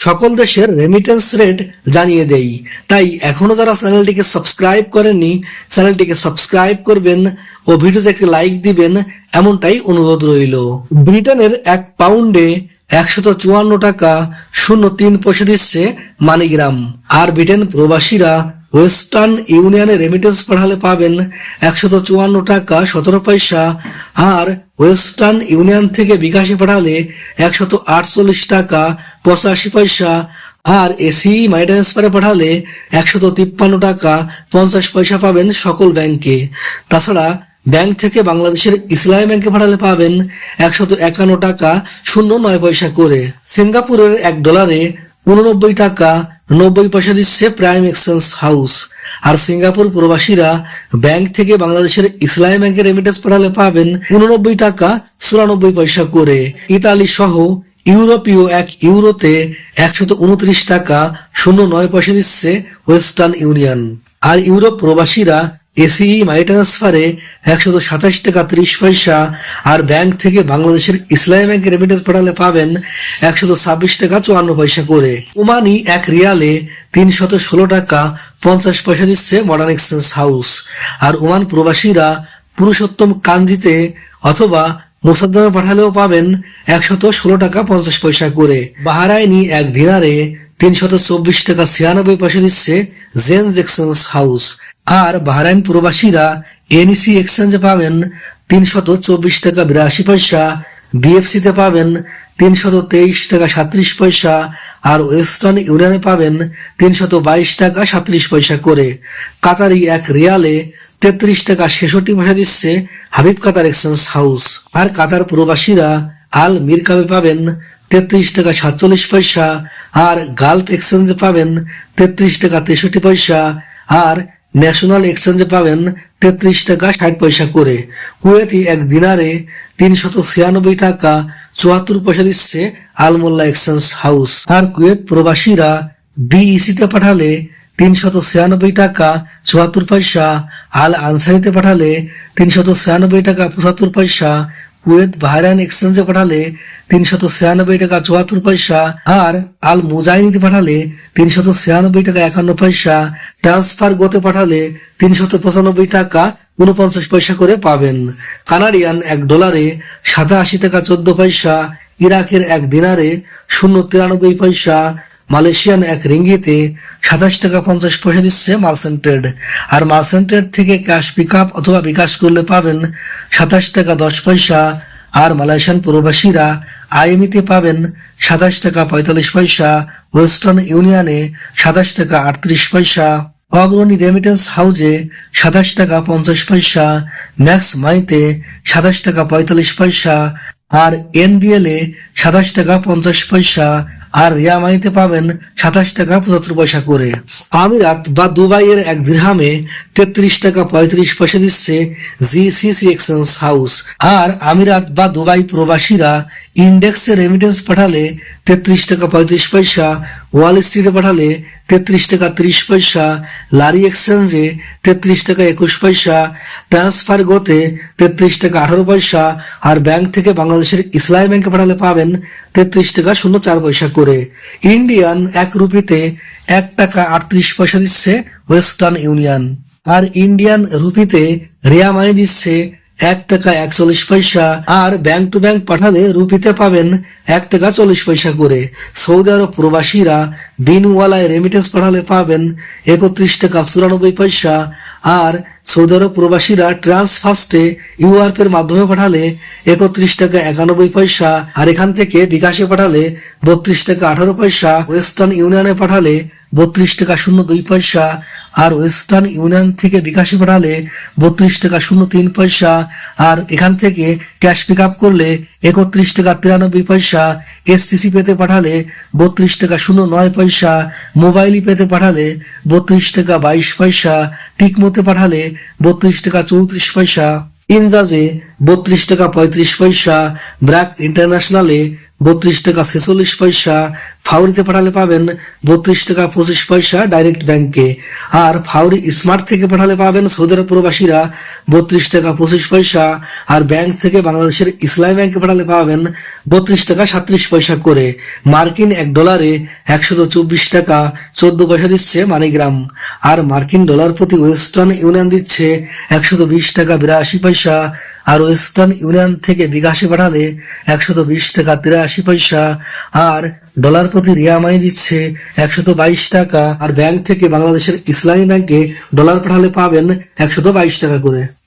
সকল দেশের remittance rate জানিয়ে দেই। তাই এখনও যারা চ্যানেলটিকে সাবস্ক্রাইব করেননি, চ্যানেলটিকে সাবস্ক্রাইব করবেন ও ভিডিওতে একটি লাইক দিবেন, এমনটাই অনুরোধ রইল। ব্রিটেনের এক পাউন্ডে একশত চুয়ান্ন টাকা শূন্য তিন পয়সা দিচ্ছে মানিগ্রাম। আর ব্রিটেন প্রবাসীরা ওয়েস্টার্ন ইউনিয়নে রেমিটেন্স পাঠালে পাবেন একশত চুয়ান্ন টাকা, সতেরো পয়সা। আর ওয়েস্টার্ন ইউনিয়ন থেকে বিকাশে পাঠালে একশত আটচল্লিশ টাকা, পঁচাশি পয়সা। আর এসি মানি ট্রান্সফারে পাঠালে একশত তিপ্পান্ন টাকা, পঞ্চাশ পয়সা পাবেন সকল ব্যাংকে তাছাড়া ব্যাংক থেকে বাংলাদেশের ইসলামী ব্যাংকে পাঠালে পাবেন একশত একান্ন টাকা, শূন্য নয় পয়সা করে। সিঙ্গাপুরের এক ডলারে উননব্বই টাকা, নব্বই পয়সা দিচ্ছে প্রাইম এক্সচেঞ্জ হাউস আর সিঙ্গাপুর প্রবাসীরা ব্যাংক থেকে বাংলাদেশের ইসলামী ব্যাংকের রেমিটেন্স পাঠালে পাবেন উননব্বই টাকা, চুরানব্বই পয়সা করে। ইতালি সহ ইউরোপীয় এক ইউরোতে একশত উনত্রিশ টাকা, শূন্য নয় পয়সা দিচ্ছে ওয়েস্টার্ন ইউনিয়ন আর ইউরোপ প্রবাসীরা এসিই মানি ট্রান্সফারে একশত সাতাশ টাকা ত্রিশ পয়সা, আর ব্যাংক থেকে বাংলাদেশের ইসলামী ব্যাংকে রেমিটেন্স পাঠালে পাবেন একশত ছাব্বিশ টাকা চুয়ান্ন পয়সা করে। ওমানি এক রিয়ালে তিনশত ষোলো টাকা পঞ্চাশ পয়সা দিচ্ছে মডার্ন এক্সচেঞ্জ হাউস আর ওমান প্রবাসীরা পুরুষোত্তম কাঞ্জিতে অথবা মোসাদ্দমে পাঠালেও পাবেন একশত ষোলো টাকা পঞ্চাশ পয়সা করে। বাহারাইনি এক দিনারে তিনশত চব্বিশ টাকা ছিয়ানব্বই পয়সা দিচ্ছে জেন্স এক্সচেঞ্জ হাউস। আর বাহরাইন প্রবাসীরা এনইসি এক্সচেঞ্জে পাবেন তিনশত চব্বিশ টাকা বিরাশি পয়সা, বিএফসিতে পাবেন তিনশত তেইশ টাকা সাত্রিশ পয়সা, আর ওয়েস্টার্ন ইউনিয়নে পাবেন তিনশত বাইশ টাকা সাত্রিশ পয়সা করে। কাতারি এক রিয়ালে তেত্রিশ টাকা ছেষট্টি পয়সা দিচ্ছে হাবিব কাতার এক্সচেঞ্জ হাউস। আর কাতার প্রবাসীরা আল মিরকাবে পাবেন তেত্রিশ টাকা সাতচল্লিশ পয়সা, আর গালফ এক্সচেঞ্জে পাবেন তেত্রিশ টাকা তেষট্টি পয়সা, আর ন্যাশনাল এক্সচেঞ্জে পাবেন তেত্রিশ টাকা ষাট পয়সা করে। কুয়েতি এক দিনারে তিনশত ছিয়ানব্বই টাকা চুয়াত্তর পয়সা দিচ্ছে আলমোল্লা এক্সচেঞ্জ হাউস আর কুয়েত প্রবাসীরা বিইসিতে পাঠালে তিনশত ছিয়ানব্বই টাকা চুয়াত্তর পয়সা আল আনসারিতে পাঠালে তিনশত ছিয়ানব্বই টাকা পঁচাত্তর পয়সা কুয়েত বাহরাইন এক্সচেঞ্জে পাঠালে তিনশত ছিয়ানব্বই টাকা চুয়াত্তর পয়সা আর আল মুজাইনিতে পাঠালে তিনশত ছিয়ানব্বই টাকা একান্ন পয়সা। ট্রান্সফার গোতে পাঠালে তিনশত পঁচানব্বই টাকা উনপঞ্চাশ পয়সা করে পাবেন। কানাডিয়ান এক ডলারে সাতাশি টাকা চোদ্দ পয়সা ইরাকের এক দিনারে শূন্য তিরানব্বই পয়সা মালয়েশিয়ান এক রিঙ্গিতে সাতাশ টাকা পঞ্চাশ পয়সা দিচ্ছে মার্সেন্ট ট্রেড আর মার্সেন্ট ট্রেড থেকে ক্যাশ পিক আপ অথবা বিকাশ করলে পাবেন সাতাশ টাকা দশ পয়সা। আর মালয়েশিয়ান প্রবাসীরা আইএমইতে পাবেন সাতাশ টাকা পঁয়তাল্লিশ পয়সা। ওয়েস্টার্ন ইউনিয়নে সাতাশ টাকা আটত্রিশ পয়সা। অগ্রণী রেমিটেন্স হাউজে সাতাশ টাকা পঞ্চাশ পয়সা। ম্যাক্স মাইতে সাতাশ টাকা পঁয়তাল্লিশ পয়সা। আর এনবিএল এ সাতাশ টাকা পঞ্চাশ পয়সা। আর রিয়ামাইতে পাবেন সাতাশ টাকা পঁচাত্তর পয়সা করে। আমিরাত বা দুবাইয়ের এক দৃহামে তেত্রিশ টাকা পঁয়ত্রিশ পয়সা দিচ্ছে জি জিসিসি এক্সচেঞ্জ হাউস। আর আমিরাত বা দুবাই প্রবাসীরা ইন্ডেক্সে রেমিটেন্স পাঠালে তেত্রিশ টাকা পঁয়ত্রিশ পয়সা ওয়াল স্ট্রিটে পাঠালে তেত্রিশ টাকা ত্রিশ পয়সা লারি এক্সচেঞ্জে তেত্রিশ টাকা একুশ পয়সা ট্রান্সফার গোতে তেত্রিশ টাকা আঠারো পয়সা, আর ব্যাংক থেকে বাংলাদেশের ইসলামী ব্যাংকে পাঠালে পাবেন তেত্রিশ টাকা শূন্য চার পয়সা করে। ইন্ডিয়ান এক রুপিতে এক টাকা আটত্রিশ পয়সা দিচ্ছে ওয়েস্টার্ন ইউনিয়ন আর ইন্ডিয়ান রুপিতে রিয়ামাই দিচ্ছে এক টাকা একচল্লিশ পয়সা, আর ব্যাংক টু ব্যাংক পাঠালে রুপিতে পাবেন এক টাকা চল্লিশ পয়সা করে। সৌদি আরব প্রবাসীরা বিনওয়ালায় রেমিটেন্স পাঠালে পাবেন একত্রিশ টাকা চুরানব্বই পয়সা, আর সৌদি আরব প্রবাসীরা ট্রান্সফার্স্টে ইউআরপ এর মাধ্যমে পাঠালে একত্রিশ টাকা একানব্বই পয়সা, আর এখান থেকে বিকাশে পাঠালে বত্রিশ টাকা আঠারো পয়সা, ওয়েস্টার্ন ইউনিয়নে পাঠালে বত্রিশ টাকা শূন্য দুই পয়সা, আর ওয়েস্টার্ন ইউনিয়ন থেকে বিকাশে পাঠালে বত্রিশ টাকা শূন্য তিন পয়সা, আর এখান থেকে ক্যাশ পিক আপ করলে একত্রিশ টাকা তিরানব্বই পয়সা, এসটিসি পেতে পাঠালে বত্রিশ টাকা শূন্য নয় পয়সা মোবাইলই পেতে পাঠালে বত্রিশ টাকা বাইশ পয়সা, টিকমোতে পাঠালে বত্রিশ টাকা চৌত্রিশ পয়সা। ইনজাজে বত্রিশ টাকা পঁয়ত্রিশ পয়সা। ব্র্যাক ইন্টারন্যাশনালে বত্রিশ টাকা ছেচল্লিশ পয়সা। ফাউরিতে পাঠালে পাবেন বত্রিশ টাকা পঁচিশ পয়সা ডাইরেক্ট ব্যাংকে। আর ফাউরি স্মার্ট থেকে পাঠালে পাবেন সৌদি প্রবাসীরা বত্রিশ টাকা পঁচিশ পয়সা। আর ব্যাংক থেকে বাংলাদেশের ইসলামী ব্যাংকে পাঠালে পাবেন বত্রিশ টাকা সাত্রিশ পয়সা করে। মার্কিন এক ডলারে একশত চব্বিশ টাকা চোদ্দ পয়সা দিচ্ছে মানিগ্রাম। আর মার্কিন ডলার প্রতি ওয়েস্টার্ন ইউনিয়ন দিচ্ছে একশত বিশ টাকা বিরাশি পয়সা। আর ওয়েস্টার্ন ইউনিয়ন থেকে বিকাশে পাঠালে একশত বিশ টাকা তিরাশি পয়সা, আর ডলার প্রতি রিয়ামাই দিচ্ছে একশত বাইশ টাকা। আর ব্যাংক থেকে বাংলাদেশের ইসলামী ব্যাংকে ডলার পাঠালে পাবেন একশত বাইশ টাকা করে।